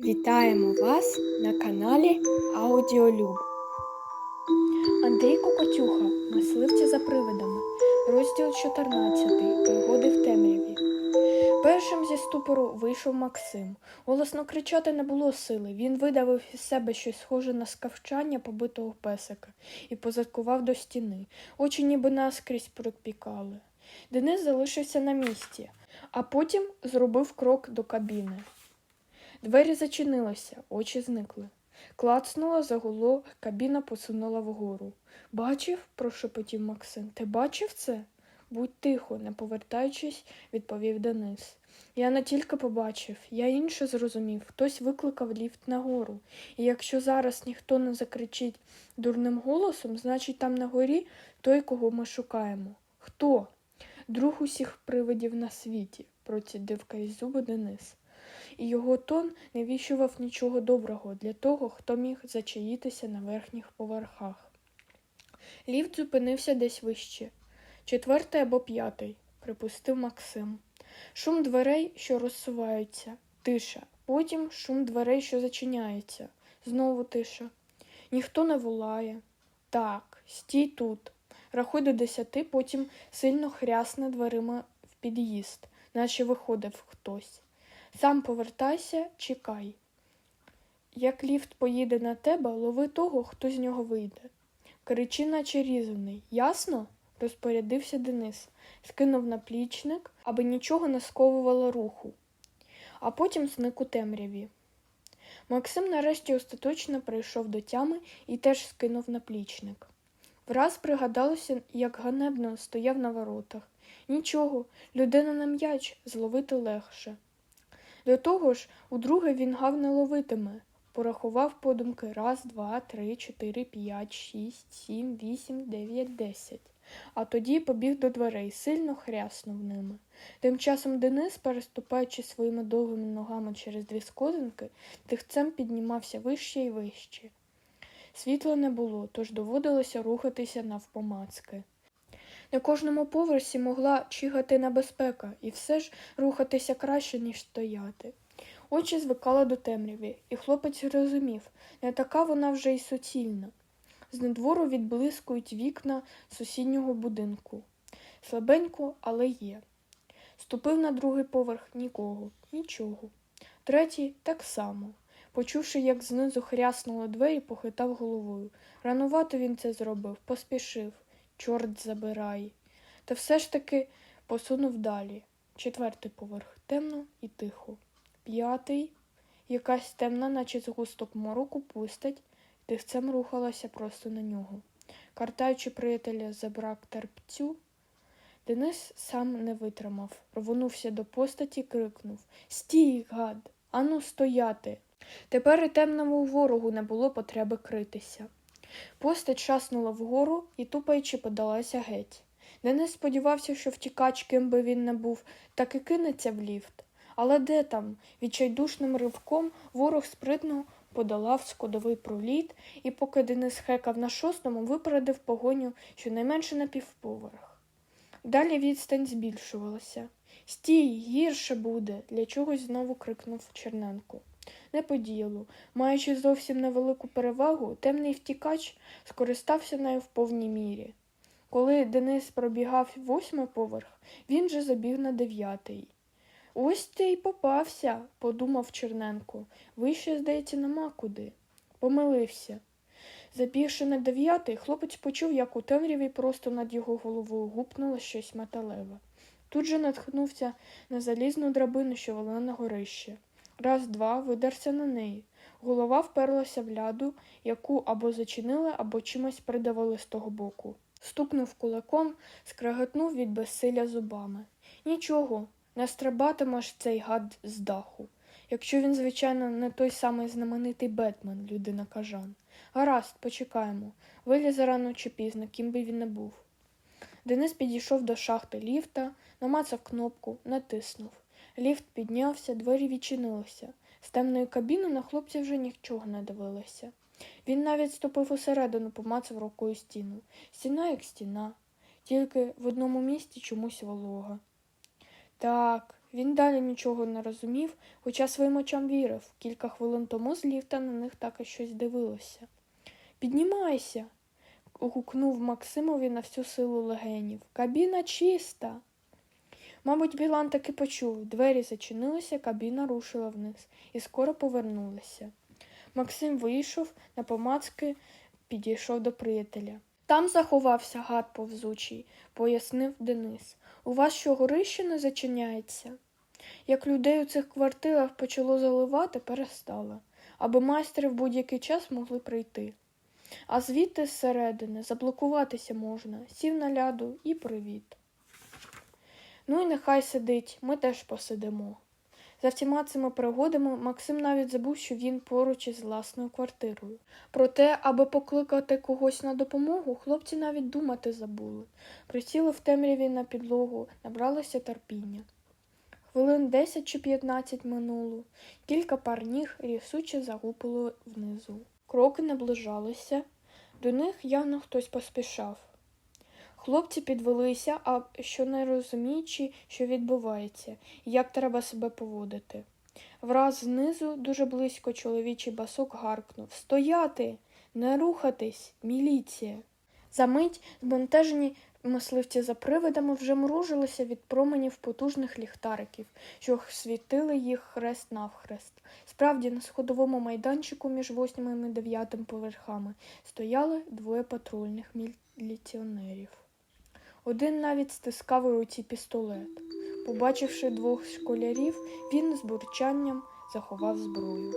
Вітаємо вас на каналі Аудіолюб. Андрій Кокотюха, мисливця за привидами, розділ 14. Пригоди в темряві. Першим зі ступору вийшов Максим. Голосно кричати не було сили. Він видавив із себе щось схоже на скавчання побитого песика і позадкував до стіни. Очі ніби наскрізь пропікали. Денис залишився на місці, а потім зробив крок до кабіни. Двері зачинилися, очі зникли. Клацнуло, загуло, кабіна посунула вгору. Бачив? прошепотів Максим. Ти бачив це? Будь тихо, не повертаючись, відповів Денис. Я не тільки побачив, я інше зрозумів. Хтось викликав ліфт нагору. І якщо зараз ніхто не закричить дурним голосом, значить там на горі той, кого ми шукаємо. Хто? Друг усіх привидів на світі, процідив крізь зуби Денис і його тон не віщував нічого доброго для того, хто міг зачаїтися на верхніх поверхах. Ліфт зупинився десь вище, четвертий або п'ятий, припустив Максим. Шум дверей, що розсуваються, тиша, потім шум дверей, що зачиняється, знову тиша. Ніхто не волає. Так, стій тут. Рахуй до десяти, потім сильно хрясне дверима в під'їзд, наче виходив хтось. Сам повертайся, чекай. Як ліфт поїде на тебе, лови того, хто з нього вийде. Кричи, наче різаний. Ясно? розпорядився Денис, скинув наплічник, аби нічого не сковувало руху, а потім зник у темряві. Максим нарешті остаточно прийшов до тями і теж скинув наплічник. Враз пригадалося, як ганебно стояв на воротах. Нічого, людина на м'яч зловити легше. До того ж, удруге він гав не ловитиме. Порахував подумки раз, два, три, чотири, п'ять, шість, сім, вісім, дев'ять, десять. А тоді побіг до дверей, сильно хряснув ними. Тим часом Денис, переступаючи своїми довгими ногами через дві сходинки, тихцем піднімався вище і вище. Світла не було, тож доводилося рухатися навпомацки. На кожному поверсі могла чигати небезпека, і все ж рухатися краще, ніж стояти. Очі звикали до темряві, і хлопець розумів, не така вона вже й суцільна. З надвору відблискують вікна сусіднього будинку. Слабенько, але є. Ступив на другий поверх нікого, нічого. Третій так само. Почувши, як знизу хряснули двері, похитав головою. Ранувато він це зробив, поспішив. Чорт забирай. Та все ж таки посунув далі. Четвертий поверх темно і тихо. П'ятий якась темна, наче згусток мороку, пустить, тихцем рухалася просто на нього. Картаючи приятеля за брак терпцю, Денис сам не витримав, рвонувся до постаті, крикнув Стій, гад, ану стояти. Тепер і темному ворогу не було потреби критися. Постать шаснула вгору і, тупаючи, подалася геть. Денис сподівався, що втікач, ким би він не був, так і кинеться в ліфт. Але де там? Відчайдушним ривком ворог спритно подолав сходовий проліт, і, поки Денис хекав на шостому, випередив погоню щонайменше на півповерх. Далі відстань збільшувалася. Стій, гірше буде, для чогось знову крикнув Черненко. Не подіяло. Маючи зовсім невелику перевагу, темний втікач скористався нею в повній мірі. Коли Денис пробігав восьмий поверх, він же забіг на дев'ятий. Ось ти й попався, подумав Черненко. Вище, здається, нема куди. Помилився. Забігши на дев'ятий, хлопець почув, як у темряві просто над його головою гупнуло щось металеве. Тут же натхнувся на залізну драбину, що вела на горище. Раз, два, видерся на неї. Голова вперлася в ляду, яку або зачинили, або чимось придавили з того боку. Стукнув кулаком, скреготнув від безсилля зубами. Нічого, не стрибатимеш цей гад з даху. Якщо він, звичайно, не той самий знаменитий Бетмен, людина кажан. Гаразд, почекаємо. Вилізе рано чи пізно, ким би він не був. Денис підійшов до шахти ліфта, намацав кнопку, натиснув. Ліфт піднявся, двері відчинилися. З темної кабіни на хлопця вже нічого не дивилося. Він навіть ступив усередину, помацав рукою стіну. Стіна як стіна, тільки в одному місці чомусь волога. Так, Він далі нічого не розумів, хоча своїм очам вірив. Кілька хвилин тому з ліфта на них так і щось дивилося. Піднімайся. гукнув Максимові на всю силу легенів. Кабіна чиста. Мабуть, Білан таки почув. Двері зачинилися, кабіна рушила вниз і скоро повернулася. Максим вийшов на помацки, підійшов до приятеля. Там заховався гад повзучий, пояснив Денис. У вас що горище не зачиняється? Як людей у цих квартирах почало заливати, перестало, аби майстри в будь-який час могли прийти. А звідти зсередини заблокуватися можна, сів на ляду і привіт. Ну і нехай сидить, ми теж посидимо. За всіма цими пригодами Максим навіть забув, що він поруч із власною квартирою. Проте, аби покликати когось на допомогу, хлопці навіть думати забули. Присіли в темряві на підлогу, набралося терпіння. Хвилин 10 чи 15 минуло, кілька пар ніг рісуче загупило внизу. Кроки наближалися, до них явно хтось поспішав. Хлопці підвелися, а що не розуміючи, що відбувається, як треба себе поводити. Враз знизу, дуже близько, чоловічий басок гаркнув Стояти, не рухатись, міліція. Замить збентежені мисливці за привидами вже мружилися від променів потужних ліхтариків, що світили їх хрест навхрест. Справді, на сходовому майданчику між восьмим і дев'ятим поверхами стояли двоє патрульних міліціонерів. Один навіть стискав у руці пістолет. Побачивши двох школярів, він з бурчанням заховав зброю.